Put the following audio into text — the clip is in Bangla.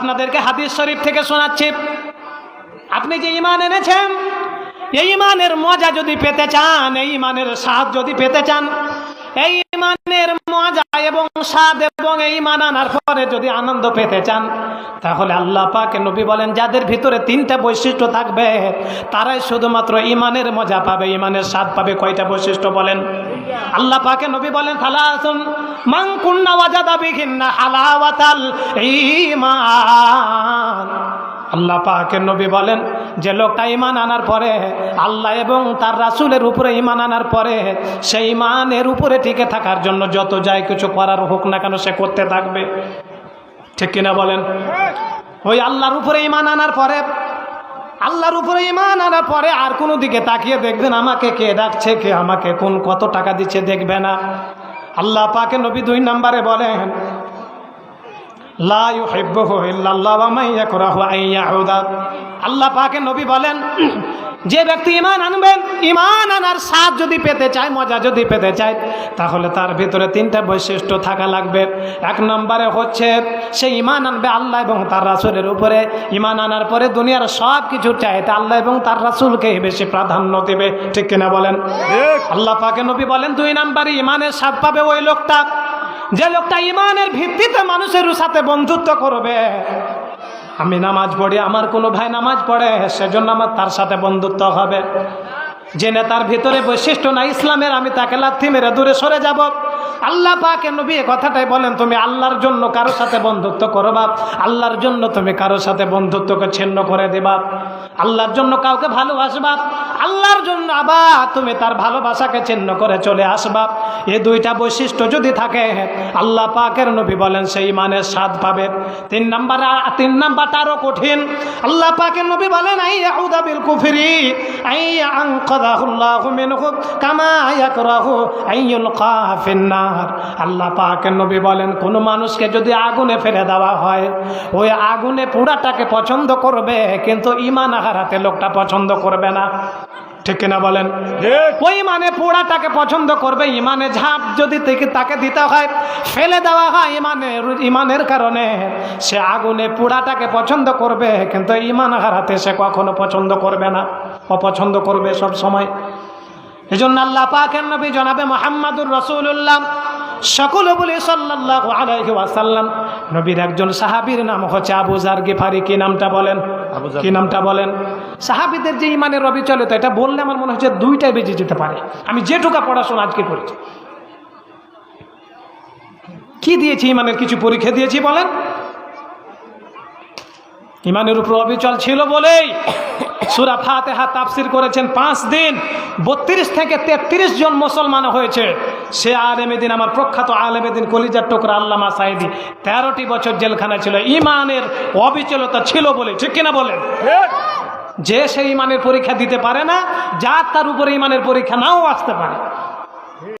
আপনাদেরকে হাদিস শরীফ থেকে শোনাচ্ছি। আপনি যে ইমান এনেছেন, এই ইমানের মজা যদি পেতে চান, এই ইমানের সাহায্য যদি পেতে চান, এই ইমানের মজা এবং স্বাদ এবং এই ইমান আনার পরে যদি আনন্দ পেতে চান, তাহলে আল্লাহ পাকে নবী বলেন, যাদের ভিতরে তিনটা বৈশিষ্ট্য থাকবে, তারাই শুধুমাত্র ইমানের মজা পাবে, ইমানের স্বাদ পাবে। কয়টা বৈশিষ্ট্য বলেন? আল্লাহ পাকে নবী বলেন থালাসুন মান কুন্না ওয়াজাদা বিহিন্না হালাওয়াতাল ঈমান। আল্লাহ পাকের নবী বলেন, যে লোকটা ইমান আনার পরে, আল্লাহ এবং তার রাসুলের উপরে ইমান আনার পরে সেই ইমানের উপরে টিকে থাকার জন্য যত যাই কিছু করার হোক না কেন সে করতে থাকবে। ঠিক কিনা বলেন? ওই আল্লাহর উপরে ইমান আনার পরে, আল্লাহর উপরে ইমান আনার পরে আর কোনো দিকে তাকিয়ে দেখবেন আমাকে কে ডাকছে, কে আমাকে কোন কত টাকা দিচ্ছে দেখবে না। আল্লাহ পাকে নবী দুই নম্বরে বলেন আল্লাহ পাকে নবী বলেন যে ব্যক্তি ইমান আনবেন ইমান আনার স্বাদ যদি পেতে চায় মজা যদি পেতে চায় তাহলে তার ভিতরে তিনটা বৈশিষ্ট্য থাকা লাগবে। এক নম্বরে হচ্ছে সে ইমান আনবে আল্লাহ এবং তার রাসূলের উপরে। ইমান আনার পরে দুনিয়ার সব কিছু চাইতে আল্লাহ এবং তার রাসূলকে বেশি প্রাধান্য দেবে। ঠিক কিনা বলেন? আল্লাহ পাকে নবী বলেন দুই নম্বরে ইমানের স্বাদ পাবে ওই লোকটা। যে লোকটা ইমানের ভিত্তিতে মানুষের সাথে বন্ধুত্ব করবে, আমি নামাজ পড়ি, আমার কোনো ভাই নামাজ পড়ে, সেজন্য আমার তার সাথে বন্ধুত্ব হবে। যে নেতার ভিতরে বৈশিষ্ট্য না ইসলামের, আমি তাকে লাথি মেরে দূরে সরে যাব। আল্লাহ পাকে নবী এ কথাটাই বলেন, তুমি আল্লাহর জন্য কারোর সাথে বন্ধুত্ব করবা আল্লাহর জন্য তুমি কারোর সাথে বন্ধুত্বকে ছিন্ন করে দেবা আল্লাহর জন্য কাউকে ভালোবাসবা আল্লাহর জন্য আবার তুমি তার ভালোবাসাকে ছিন্ন করে চলে আসবা এই দুইটা বৈশিষ্ট্য যদি থাকে, আল্লাহ পাকের নবী বলেন, সেই ইমানের স্বাদ পাবে। তিন নাম্বার, তিন নাম্বারটা আরও কঠিন। আল্লাহ পাকের নবী বলেন, আই আউদা বিল কুফরি, আই আনকাদাহুল্লাহু মিনহু, কামা ইয়াকরাহু আইয়ুলকা ফিন্নার আল্লাহ পাকের নবী বলেন কোন মানুষকে যদি আগুনে ফেলে দেওয়া হয় ওই আগুনে পোড়াটাকে পছন্দ করবে কিন্তু ইমান হারাতে লোকটা পছন্দ করবে না। ঠিক কিনা বলেন? ওই মানে পোড়াটাকে পছন্দ করবে ইমানে ঝাঁপ যদি তাকে দিতে হয় ফেলে দেওয়া হয় ইমানের ইমানের কারণে সে আগুনে পোড়াটাকে পছন্দ করবে কিন্তু ইমান হারাতে সে কখনো পছন্দ করবে না। অপছন্দ করবে সব সময়। এই জন্য আল্লাহ পাকের নবী জনাবে মোহাম্মদুর রসুল্লাহ সকল বলে সাল্লাহ আলাইহি ওয়াসাল্লাম। নবীর একজন সাহাবীর নাম হচ্ছে আবু জার গেফারি। কি নামটা বলেন। কি নামটা বলেন? সাহাবিদের যে ইমানের রবি চলে তো এটা বললে আমার মনে হচ্ছে দুইটাই বেজে যেতে পারে। আমি যেটুকা পড়াশোনা আজকে করেছি। কি দিয়েছি? ইমানের কিছু পরীক্ষা দিয়েছি বলেন? ইমানের উপর অবিচল ছিল বলেই সুরা ফাতেহা তাফসির করেছেন পাঁচ দিন, বত্রিশ থেকে তেত্রিশ জন মুসলমান হয়েছে। সে আলেমেদিন আমার প্রখ্যাত আলেমেদিন কলিজার টুকরা আল্লামা সাহেদি তেরোটি বছর জেলখানা ছিল। ইমানের অবিচলতা ছিল বলে, ঠিক কিনা বলেন? যে সেই ইমানের পরীক্ষা দিতে পারে না যার তার উপরে ইমানের পরীক্ষা নাও আসতে পারে।